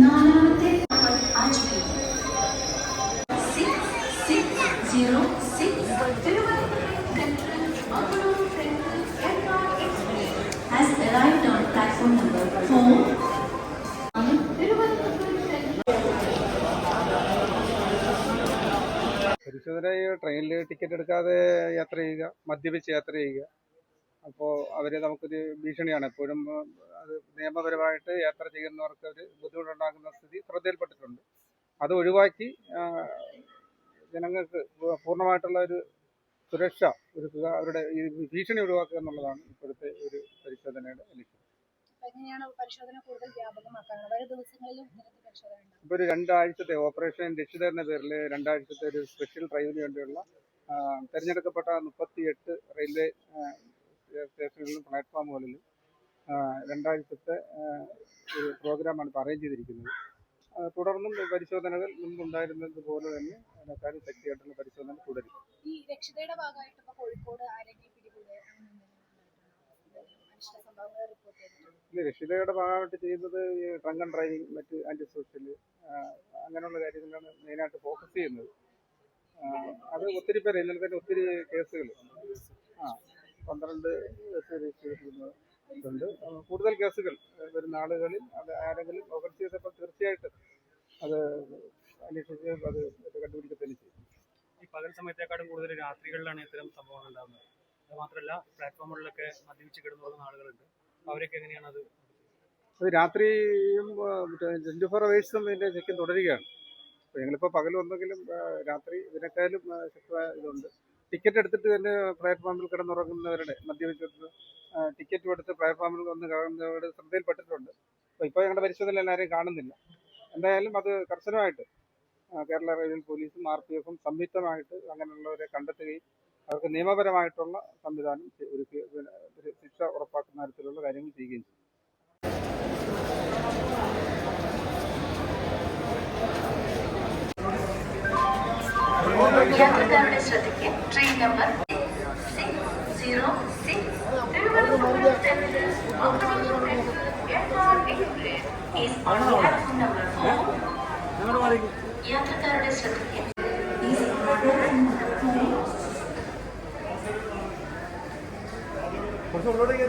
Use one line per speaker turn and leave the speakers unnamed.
നാലാമത്തെ आज भी six six zero six has arrived on platform number four.
പരിശോധന ട്രെയിനിൽ ടിക്കറ്റ് എടുക്കാതെ യാത്ര ചെയ്യുക മദ്യപിച്ച് യാത്ര ചെയ്യുക അപ്പോൾ അവർ നമുക്കൊരു ഭീഷണിയാണ്. എപ്പോഴും അത് നിയമപരമായിട്ട് യാത്ര ചെയ്യുന്നവർക്ക് ഒരു ബുദ്ധിമുട്ടുണ്ടാക്കുന്ന സ്ഥിതി ശ്രദ്ധയിൽപ്പെട്ടിട്ടുണ്ട്. അത് ഒഴിവാക്കി ജനങ്ങൾക്ക് പൂർണമായിട്ടുള്ള ഒരു സുരക്ഷ ഒരുക്കുക അവരുടെ ഈ ഭീഷണി ഒഴിവാക്കുക എന്നുള്ളതാണ് ഇപ്പോഴത്തെ ഒരു പരിശോധനയുടെ ലക്ഷ്യം.
ഇപ്പൊ
ഇപ്പോൾ ഒരു രണ്ടാഴ്ചത്തെ ഓപ്പറേഷൻ രക്ഷിത എന്ന പേരിൽ രണ്ടാഴ്ചത്തെ ഒരു സ്പെഷ്യൽ ഡ്രൈവിന് വേണ്ടിയുള്ള തെരഞ്ഞെടുക്കപ്പെട്ട മുപ്പത്തിയെട്ട് റെയിൽവേ സ്റ്റേഷനുകളിലും പ്ലാറ്റ്ഫോമുകളിലും രണ്ടാഴ്ചത്തെ ഒരു പ്രോഗ്രാമാണ് ഇപ്പോൾ അറേഞ്ച് ചെയ്തിരിക്കുന്നത്. തുടർന്നും പരിശോധനകൾ മുമ്പുണ്ടായിരുന്നത് പോലെ തന്നെ അതിനെക്കാളും ശക്തിയായിട്ടുള്ള പരിശോധന തുടരും.
ഇല്ല രക്ഷിതയുടെ ഭാഗമായിട്ട്
ചെയ്യുന്നത് ഈ ഡ്രങ്ക് ആൻഡ് ഡ്രൈവിംഗ് മറ്റ് ആന്റി സോഷ്യൽ അങ്ങനെയുള്ള കാര്യങ്ങളാണ് മെയിനായിട്ട് ഫോക്കസ് ചെയ്യുന്നത്. അത് ഒത്തിരി പേര് ഇന്നലെ തന്നെ ഒത്തിരി കേസുകൾ ആ പന്ത്രണ്ട് കേസ് രജിസ്റ്റർ ചെയ്തിട്ടുണ്ട് കൂടുതൽ കേസുകൾ വരുന്ന ആളുകളിൽ അത് ആരെങ്കിലും ഫോക്കസ് ചെയ്തപ്പോൾ തീർച്ചയായിട്ടും അത് അന്വേഷിച്ച് അത് കണ്ടുപിടിക്കുക തന്നെ ചെയ്യും.
ഈ പകൽ സമയത്തേക്കാളും കൂടുതൽ രാത്രികളിലാണ് ഇത്തരം സംഭവങ്ങൾ ഉണ്ടാകുന്നത് അത് മാത്രമല്ല പ്ലാറ്റ്ഫോമുകളിലൊക്കെ മദ്യപിച്ച് കിടന്നു പോകുന്ന ആളുകളുണ്ട് അവരൊക്കെ എങ്ങനെയാണ് അത്
അത് രാത്രിയും ട്വന്റി ഫോർ അവേഴ്സും ഇതിന്റെ ചെക്കിങ് തുടരുകയാണ്. അപ്പോൾ ഞങ്ങളിപ്പോൾ പകൽ വന്നെങ്കിലും രാത്രി ഇതിനേക്കാളും ശക്തമായ ഇതുണ്ട്. ടിക്കറ്റ് എടുത്തിട്ട് തന്നെ പ്ലാറ്റ്ഫോമിൽ കിടന്നുറങ്ങുന്നവരുടെ മദ്യപിച്ചിട്ട് ടിക്കറ്റ് എടുത്ത് പ്ലാറ്റ്ഫോമിൽ വന്ന് കിടന്നവരുടെ ശ്രദ്ധയിൽപ്പെട്ടിട്ടുണ്ട്. അപ്പോൾ ഇപ്പോൾ ഞങ്ങളുടെ പരിശോധന എല്ലാവരെയും കാണുന്നില്ല. എന്തായാലും അത് കർശനമായിട്ട് കേരള റെയിൽവേ പോലീസും ആർ പി എഫും സംയുക്തമായിട്ട് അങ്ങനെയുള്ളവരെ കണ്ടെത്തുകയും അവർക്ക് നിയമപരമായിട്ടുള്ള സംവിധാനം ഒരുക്കി ഒരു ശിക്ഷ ഉറപ്പാക്കുന്ന തരത്തിലുള്ള കാര്യങ്ങൾ ചെയ്യുകയും ചെയ്യും.
യാത്രക്കാരുടെ ശ്രദ്ധയ്ക്ക് train number zero six Thiruvananthapuram terminal. യാത്രക്കാരുടെ ശ്രദ്ധയ്ക്ക്.
കുറച്ച് ഉള്ളോട്ടേക്ക്